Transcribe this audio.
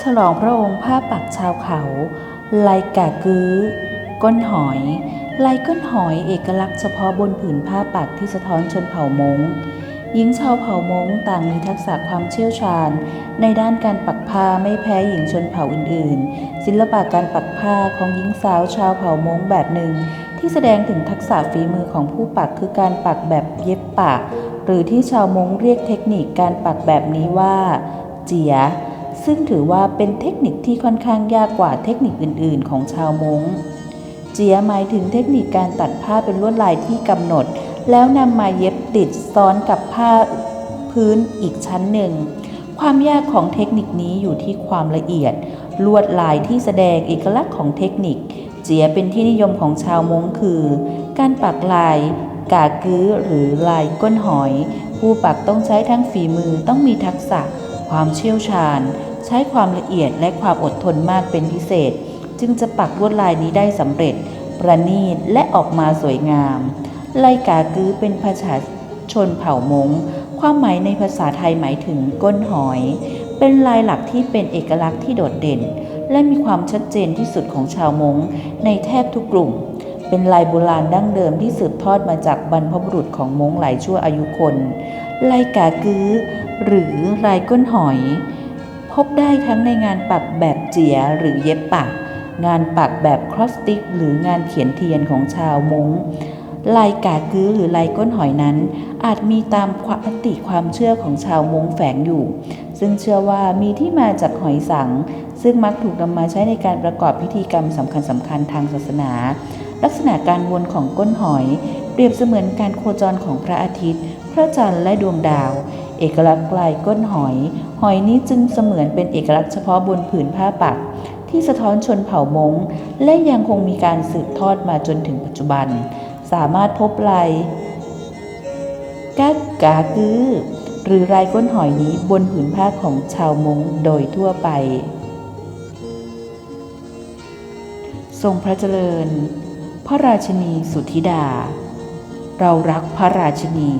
ฉลองพระองค์ผ้าปักชาวเขา ลายกากื้อ ก้นหอย ลายก้นหอยเอกลักษณ์เฉพาะบนผืนผ้าปักที่สะท้อนชนเผ่ามงหญิงชาวเผ่ามงต่างมีทักษะความเชี่ยวชาญ ในด้านการปักผ้าไม่แพ้หญิงชนเผ่าอื่น ๆ ศิลปะการปักผ้าของหญิงสาวชาวเผ่ามงแบบหนึ่ง ที่แสดงถึงทักษะฝีมือของผู้ปักคือการปักแบบเย็บปักหรือที่ชาวมงเรียกเทคนิคการปักแบบนี้ว่า เจีย ซึ่งถือว่าเป็นเทคนิคที่ค่อนข้างยากกว่าเทคนิคอื่น ๆ ของชาวมงเจียหมายถึงเทคนิคการตัดผ้าเป็นลวดลายที่กำหนด แล้วนำมาเย็บติดซ้อนกับผ้าพื้นอีกชั้นหนึ่ง ความยากของเทคนิคนี้อยู่ที่ความละเอียด ลวดลายที่แสดงเอกลักษณ์ของเทคนิค เจียเป็นที่นิยมของชาวมงคือ การปักลายกากื้อหรือลายก้นหอย ผู้ปักต้องใช้ทั้งฝีมือต้องมีทักษะ ความเชี่ยวชาญ ใช้ความละเอียดและความอดทนมากเป็นพิเศษ จึงจะปักลวดลายนี้ได้สำเร็จ ประณีตและออกมาสวยงามลายกากือเป็นภาษาชนเผ่ามงความหมายในภาษาไทยหมายถึงก้นหอย เป็นลายหลักที่เป็นเอกลักษณ์ที่โดดเด่น และมีความชัดเจนที่สุดของชาวมงในแทบทุกกลุ่ม เป็นลายโบราณดั้งเดิมที่สืบทอดมาจากบรรพบุรุษของมงหลายชั่วอายุคน ลายกากื้อ หรือลายก้นหอย พบได้ทั้งในงานปักแบบเจียหรือเย็บปัก งานปักแบบครอสติก หรืองานเขียนเทียนของชาวมงลายกากื้อหรือลายก้นหอยนั้น อาจมีตามความคติความเชื่อของชาวมงแฝงอยู่ ซึ่งเชื่อว่ามีที่มาจากหอยสัง ซึ่งมักถูกนำมาใช้ในการประกอบพิธีกรรมสำคัญสำคัญทางศาสนา ลักษณะการวนของก้นหอย เปรียบเสมือนการโคจรของพระอาทิตย์ พระจันทร์และดวงดาว เอกลักษณ์ปลายก้นหอย หอยนี้จึงเสมือนเป็นเอกลักษณ์เฉพาะบนผืนผ้าปัก ที่สะท้อนชนเผ่ามงและยังคงมีการสืบทอดมาจนถึงปัจจุบัน สามารถพบลายกากากือหรือลายก้นหอยนี้บนผืนผ้าของชาวมงโดยทั่วไป ทรงพระเจริญ พระราชนีสุธิดา เรารักพระราชนี